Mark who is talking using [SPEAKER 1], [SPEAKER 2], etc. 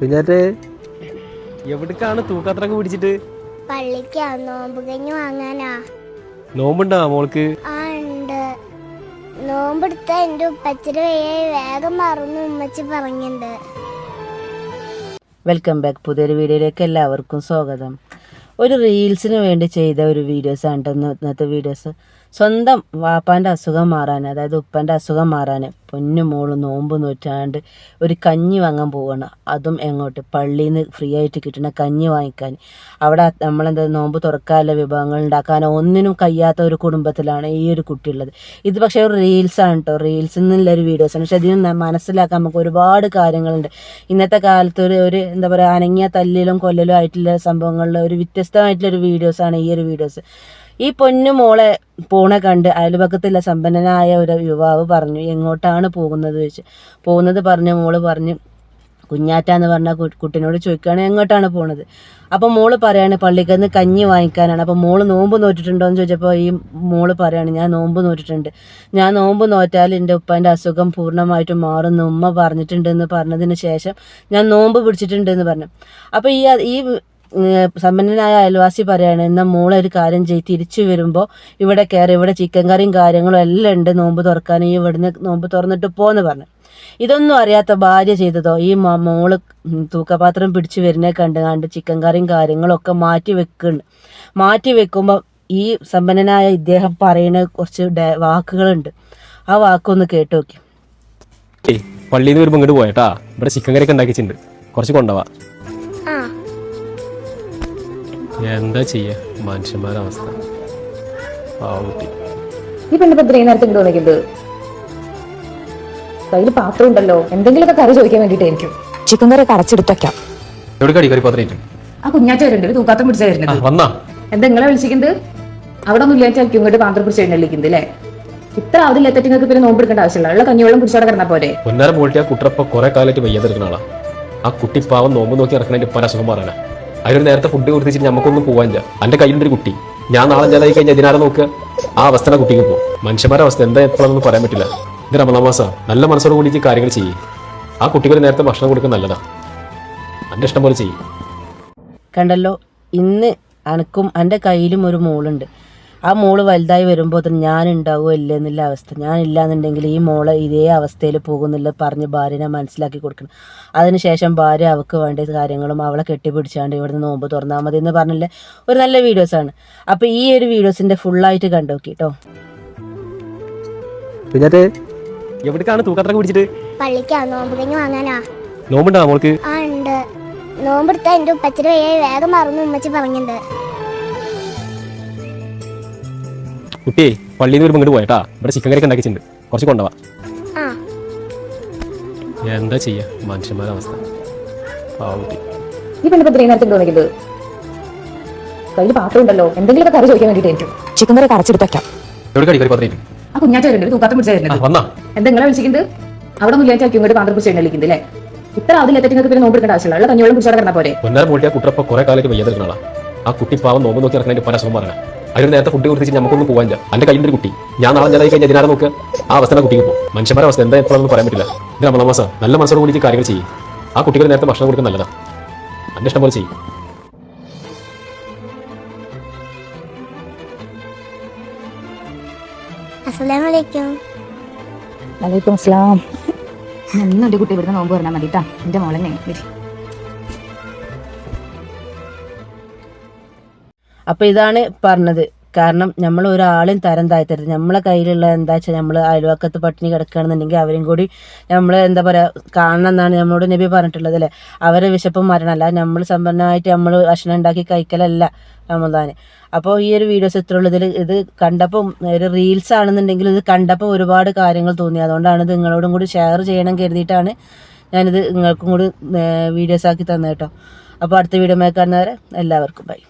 [SPEAKER 1] കുഞ്ഞാറ്റേ എവിടേക്കാണ് തൂക്കത്രക്ക് പിടിച്ചിട്ട്?
[SPEAKER 2] പള്ളിക്കാ നോമ്പ് കഞ്ഞി വാങ്ങാനാ.
[SPEAKER 1] നോമ്പുണ്ടാ മോൾക്ക്?
[SPEAKER 2] ആ ഉണ്ട്. നോമ്പെടുത്ത എന്റെ ഉപ്പച്ചിരി വേഗം മറന്നു ഉമ്മച്ചി പറഞ്ഞിട്ടുണ്ട്.
[SPEAKER 3] Welcome back. പുതിയൊരു വീഡിയോയിലേക്ക് എല്ലാവർക്കും സ്വാഗതം. ഒരു റീൽസിന് വേണ്ടി ചെയ്ത ഒരു വീഡിയോസ് ആണ് ട്ടോ ഇന്നത്തെ വീഡിയോസ്. സ്വന്തം വാപ്പാന്റെ അസുഖം മാറാൻ അതായത് ഉപ്പന്റെ അസുഖം മാറാൻ. പൊന്നു മോൾ നോമ്പ് നോറ്റാണ്ട് ഒരു കഞ്ഞി വാങ്ങാൻ പോവാണ്. അതും എങ്ങോട്ട്? പള്ളിയിൽ നിന്ന് ഫ്രീ ആയിട്ട് കിട്ടുന്ന കഞ്ഞി വാങ്ങിക്കാൻ. അവിടെ നമ്മളെന്താ നോമ്പ് തുറക്കാനുള്ള വിഭവങ്ങൾ ഉണ്ടാക്കാനോ ഒന്നിനും കഴിയാത്ത ഒരു കുടുംബത്തിലാണ് ഈ ഒരു കുട്ടി ഉള്ളത്. ഇത് പക്ഷേ ഒരു റീൽസാണ് കേട്ടോ റീൽസിൽ നിന്നുള്ള ഒരു വീഡിയോസാണ് പക്ഷെ അതിന് ന- മനസ്സിലാക്കാൻ നമുക്ക് ഒരുപാട് കാര്യങ്ങളുണ്ട്. ഇന്നത്തെ കാലത്ത് ഒരു ഒരു എന്താ പറയുക അനങ്ങിയ തല്ലിലും കൊല്ലലും ആയിട്ടുള്ള സംഭവങ്ങളിൽ ഒരു വ്യത്യസ്തമായിട്ടുള്ള ഒരു വീഡിയോസാണ് ഈ ഒരു വീഡിയോസ് ഈ പൊന്നു മോളെ പോണ കണ്ട് അയൽപക്കത്തുള്ള സമ്പന്നനായ ഒരു യുവാവ് പറഞ്ഞു എങ്ങോട്ടാണ് പോകുന്നത് ചോദിച്ചു. പോകുന്നത് പറഞ്ഞ മോൾ പറഞ്ഞു കുഞ്ഞാറ്റ എന്ന് പറഞ്ഞ കുട്ടിനോട് ചോദിക്കുകയാണ് എങ്ങോട്ടാണ് പോണത്? അപ്പോൾ മോൾ പറയാണ് പള്ളിക്ക് നിന്ന് കഞ്ഞി വാങ്ങിക്കാനാണ്. അപ്പോൾ മോൾ നോമ്പ് നോറ്റിട്ടുണ്ടോ എന്ന് ചോദിച്ചപ്പോൾ ഈ മോൾ പറയാണ് ഞാൻ നോമ്പ് നോറ്റിട്ടുണ്ട്. ഞാൻ നോമ്പ് നോറ്റാൽ എന്റെ ഉപ്പാന്റെ അസുഖം പൂർണമായിട്ടും മാറുമെന്ന് ഉമ്മ പറഞ്ഞിട്ടുണ്ടെന്ന് പറഞ്ഞതിന് ശേഷം ഞാൻ നോമ്പ് പിടിച്ചിട്ടുണ്ടെന്ന് പറഞ്ഞു. അപ്പോൾ ഈ ഈ സമ്പന്നനായ അയൽവാസി പറയാണ് എന്നാൽ മോളെ ഒരു കാര്യം ചെയ്ത് തിരിച്ചു വരുമ്പോൾ ഇവിടെ കയറി ഇവിടെ ചിക്കൻ കറിയും കാര്യങ്ങളും എല്ലാം ഉണ്ട് നോമ്പ് തുറക്കാൻ ഈ ഇവിടുന്ന് നോമ്പ് തുറന്നിട്ട് പോന്ന് പറഞ്ഞു. ഇതൊന്നും അറിയാത്ത ഭാര്യ ചെയ്തതോ ഈ മോൾ തൂക്കപാത്രം പിടിച്ചു വരുന്നേ കണ്ട് കണ്ട് ചിക്കൻ കറിയും കാര്യങ്ങളൊക്കെ മാറ്റി വെക്കുന്നുണ്ട് മാറ്റി വെക്കുമ്പോൾ ഈ സമ്പന്നനായ ഇദ്ദേഹം പറയുന്ന കുറച്ച് വാക്കുകളുണ്ട്. ആ വാക്കൊന്ന് കേട്ടു നോക്കി.
[SPEAKER 1] പള്ളിയിൽ നിന്ന് വരുമ്പോൾ ഇങ്ങോട്ട് പോയട്ടാ ഇവിടെ ചിക്കൻ കറിയൊക്കെ ഉണ്ടാക്കിച്ചിട്ടുണ്ട്. കുറച്ച് കൊണ്ടുപോവാ
[SPEAKER 2] ആ.
[SPEAKER 1] എന്താ ചെയ്യ? മനുഷ്യന്മാരുടെ അവസ്ഥ പാവട്ടി
[SPEAKER 4] ഈ പെണ്ണിപ്പോ ഇത്രയും നേരത്തെ ഇങ്ങോട്ട് വന്നിരിക്കുന്നത് കയ്യിൽ പാത്രം ഉണ്ടല്ലോ. എന്തെങ്കിലുമൊക്കെ കറി ചോദിക്കാൻ വേണ്ടിട്ടായിരിക്കും ചിക്കൻ കറി അടച്ചെടുത്ത്
[SPEAKER 1] എവിടെ കടി? കറി പത്രേറ്റ്
[SPEAKER 4] ആ കുഞ്ഞാറ്റ വരുന്നുണ്ട് തൂക്കാത്തം പിടിച്ചാ വരുന്നത്.
[SPEAKER 1] വന്നാ.
[SPEAKER 4] എന്താ നിങ്ങളെ വിളിച്ചിരിക്കുന്നത്? അവിടെ ഒന്നും ഇല്ലാച്ചായിരിക്കും ഇങ്ങോട്ട് പാത്രം പിടിച്ച് എഴുന്നള്ളിക്കുന്നത് അല്ലേ? ഇത്ര അവധിയിലെത്തിട്ട് നിങ്ങൾക്ക് പിന്നെ നോമ്പ് എടുക്കേണ്ട ആവശ്യമില്ല. ഉള്ള കഞ്ഞിവെള്ളം കുടിച്ചോടെ കിടന്നാ പോരെ.
[SPEAKER 1] പൊന്നാരം മോൾട്ടി ആ കുട്ടറപ്പ കുറെ കാലമായിട്ട് വയ്യാതെടുക്കുന്ന ആളാ. ആ കുട്ടി പാവം നോമ്പ് നോക്കി ഇറക്കണതിന്റെ പല സുഖം മാറാനാ. അതിനൊരു നേരത്തെ ഫുഡ് കൊടുത്തിട്ട് നമുക്കൊന്നും പോവാനില്ല. എന്റെ കയ്യിലുണ്ടൊരു കുട്ടി. ഞാൻ നാളെ ജലായി കഴിഞ്ഞാൽ ഇതിനാരെ നോക്കുക ആ അവസ്ഥ കുട്ടിക്ക് പോകും മനുഷ്യന്മാരുടെ അവസ്ഥ എന്താ എപ്പോഴൊന്നും പറയാൻ പറ്റില്ല. ഇത് റമദാൻ നല്ല മനസ്സോട് കൂടി കാര്യങ്ങൾ ചെയ്യും. ആ കുട്ടികൾ നേരത്തെ ഭക്ഷണം കൊടുക്കുന്ന നല്ലതാ. എന്റെ ഇഷ്ടം പോലെ ചെയ്യും.
[SPEAKER 3] കണ്ടല്ലോ ഇന്ന് അനക്കും എന്റെ കയ്യിലും ഒരു മോളുണ്ട്. ആ മോൾ വലുതായി വരുമ്പോൾ തന്നെ ഞാൻ ഉണ്ടാവുമോ ഇല്ല എന്നുള്ള അവസ്ഥ. ഞാൻ ഇല്ലാന്നുണ്ടെങ്കിൽ ഈ മോൾ ഇതേ അവസ്ഥയിൽ പോകുന്നില്ല പറഞ്ഞ് ഭാര്യനെ മനസ്സിലാക്കി കൊടുക്കണം. അതിനുശേഷം ഭാര്യ അവൾക്ക് വേണ്ട കാര്യങ്ങളും അവളെ കെട്ടിപ്പിടിച്ചാണ്ട് ഇവിടുന്ന് നോമ്പ് തുറന്നാൽ മതി എന്ന് പറഞ്ഞില്ല? ഒരു നല്ല വീഡിയോസാണ്. അപ്പോൾ ഈ ഒരു വീഡിയോസിന്റെ ഫുള്ളായിട്ട് കണ്ടു നോക്കി കേട്ടോ
[SPEAKER 1] പിന്നെ എവിടേക്കാണ് തൂക്കത്ര കുടിച്ചിട്ട്
[SPEAKER 2] പള്ളിക്കാ. നോമ്പ് കഞ്ഞി വാങ്ങാനാ.
[SPEAKER 1] നോമ്പുണ്ടോ മോൾക്ക്?
[SPEAKER 2] ആ ഉണ്ട്. നോമ്പെടുത്ത എന്റെ ഉപ്പച്ചിരി വേഗം മറന്നു ഉമ്മച്ചി പറഞ്ഞിട്ടുണ്ട്.
[SPEAKER 1] കുട്ടിയെ പള്ളിയിൽ നിന്ന് വരുമ്പോ ഇങ്ങോട്ട് പോയട്ടാ. ഇവിടെ ചിക്കൻ കറിയൊക്കെ ഉണ്ടാക്കിച്ചിട്ടുണ്ട് കുറച്ച് കൊണ്ടുപോവാ
[SPEAKER 2] ആ.
[SPEAKER 1] എന്താ ചെയ്യാ? മനുഷ്യന്മാരുടെ അവസ്ഥ. പാവൂട്ടി
[SPEAKER 4] ഈ പെണ്ണിപ്പോ ഇത്രയും നേരത്തെ ഇങ്ങോട്ട് കയ്യിൽ പാത്രം ഉണ്ടല്ലോ. എന്തെങ്കിലും കറി ചോദിക്കാൻ ചിക്കൻ കറി വെക്കാം.
[SPEAKER 1] എവിടെ കടി കറി പത്രേറ്റ്
[SPEAKER 4] ആ തൂക്കാത്തം അവിടെ ഇങ്ങോട്ട് പാത്രം പിടിച്ച് എഴുന്നള്ളിക്കുന്നത് അല്ലേ? ഇത്ര പിന്നെ ആവശ്യമില്ല. പോരെ.
[SPEAKER 1] മോൾട്ടി ആ കുട്ടി പാവം നോമ്പ് നോക്കി ഇറങ്ങാൻ പല ശ്രമം മാറാനാ അതിനൊരു നേരത്തെ ഫുഡ് കൊടുത്തിട്ട് നമുക്കൊന്നും പോവാനില്ല. എന്റെ കയ്യിലൊരു കുട്ടി. ഞാൻ നാളെ ചെറിയ കഴിഞ്ഞാൽ ഇതിനാരെ നോക്കുക ആ അവസ്ഥ കുട്ടിക്ക് പോകും. മനുഷ്യന്മാരുടെ അവസ്ഥ എന്താ എപ്പോഴൊന്നും പറയാൻ പറ്റില്ല. ഇത് റമദാൻ മാസം നല്ല മനസ്സോട് കൂടി കാര്യങ്ങൾ ചെയ്യും. ആ കുട്ടികൾ നേരത്തെ ഭക്ഷണം കൊടുക്കുന്നത് നല്ലതാ. എന്റെ ഇഷ്ടം പോലെ ചെയ്യും.
[SPEAKER 4] വലൈക്കും സ്ലാം എന്നും എന്റെ കുട്ടി ഇവിടുന്ന് നോമ്പ് പറഞ്ഞാൽ മതി എന്റെ മോളെന്നെ വരി
[SPEAKER 3] അപ്പോൾ ഇതാണ് പറഞ്ഞത്. കാരണം നമ്മൾ ഒരാളെയും തരം താഴ്ത്തരുത്. നമ്മളെ കയ്യിലുള്ള എന്താ വെച്ചാൽ നമ്മൾ അയൽവക്കത്ത് പട്ടിണി കിടക്കുകയാണെന്നുണ്ടെങ്കിൽ അവരും കൂടി നമ്മൾ എന്താ പറയുക കാണണം എന്നാണ് നമ്മളോട് നബി പറഞ്ഞിട്ടുള്ളത് അല്ലേ? അവരെ വിശപ്പും മരണമല്ല നമ്മൾ സമ്പന്നമായിട്ട് നമ്മൾ ഭക്ഷണം ഉണ്ടാക്കി കഴിക്കലല്ല റമദാന്. അപ്പോൾ ഈ ഒരു വീഡിയോസ് ഇത്ര ഉള്ളതിൽ ഇത് കണ്ടപ്പോൾ ഒരു റീൽസ് ആണെന്നുണ്ടെങ്കിൽ ഇത് കണ്ടപ്പോൾ ഒരുപാട് കാര്യങ്ങൾ തോന്നി. അതുകൊണ്ടാണ് ഇത് നിങ്ങളോടും കൂടി ഷെയർ ചെയ്യണം കരുതിയിട്ടാണ് ഞാനിത് നിങ്ങൾക്കും കൂടി വീഡിയോസ് ആക്കി തന്നെ കേട്ടോ. അപ്പോൾ അടുത്ത വീഡിയോ കാണുന്നവരെ എല്ലാവർക്കും ബൈ